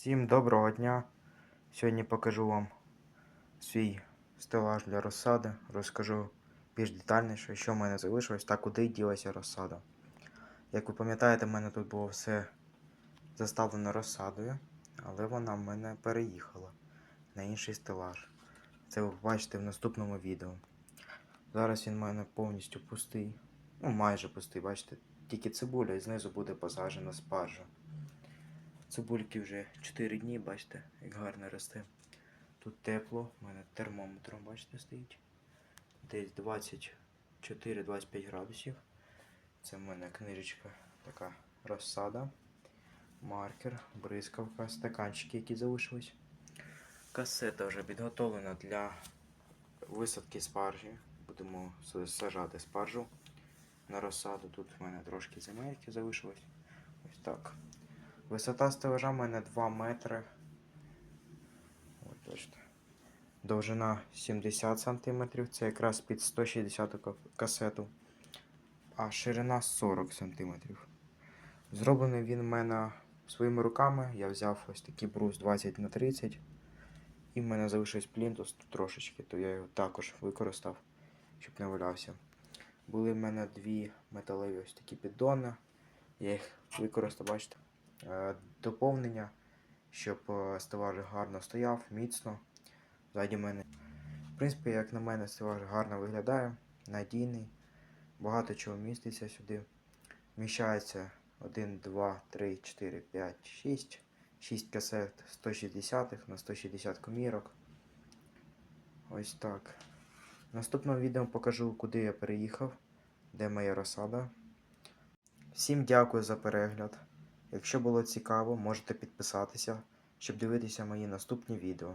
Всім доброго дня! Сьогодні покажу вам свій стелаж для розсади. Розкажу більш детальніше, що в мене залишилось та куди ділася розсада. Як ви пам'ятаєте, в мене тут було все заставлено розсадою, але вона в мене переїхала на інший стелаж. Це ви побачите в наступному відео. Зараз він в мене повністю пустий. Ну, майже пустий, бачите, тільки цибуля і знизу буде посаджена спаржа. Цибульки вже 4 дні, бачите, як гарно росте. Тут тепло, у мене термометром, бачите, стоїть. Десь 24-25 градусів. Це в мене книжечка така розсада, маркер, бризкавка, стаканчики, які залишились. Касета вже підготовлена для висадки спаржі. Будемо сажати спаржу на розсаду. Тут в мене трошки земельки залишилось. Ось так. Висота стелажа в мене 2 метри. Ось бачите. Довжина 70 см, це якраз під 160 ка- касету. А ширина 40 см. Зроблений він в мене своїми руками. Я взяв ось такий брус 20 на 30 І в мене залишився плінтус трошечки, то я його також використав, щоб не валявся. Були в мене дві металеві ось такі піддони. Я їх використав, бачите доповнення, щоб е, стелаж гарно стояв, міцно. Ззаді мене. В принципі, як на мене, стелаж гарно виглядає, надійний, багато чого міститься сюди. Вміщається 1, 2, 3, 4, 5, 6. 6 касет 160 на 160 комірок. Ось так. В наступному відео покажу, куди я переїхав, де моя розсада. Всім дякую за перегляд. Якщо було цікаво, можете підписатися, щоб дивитися мої наступні відео.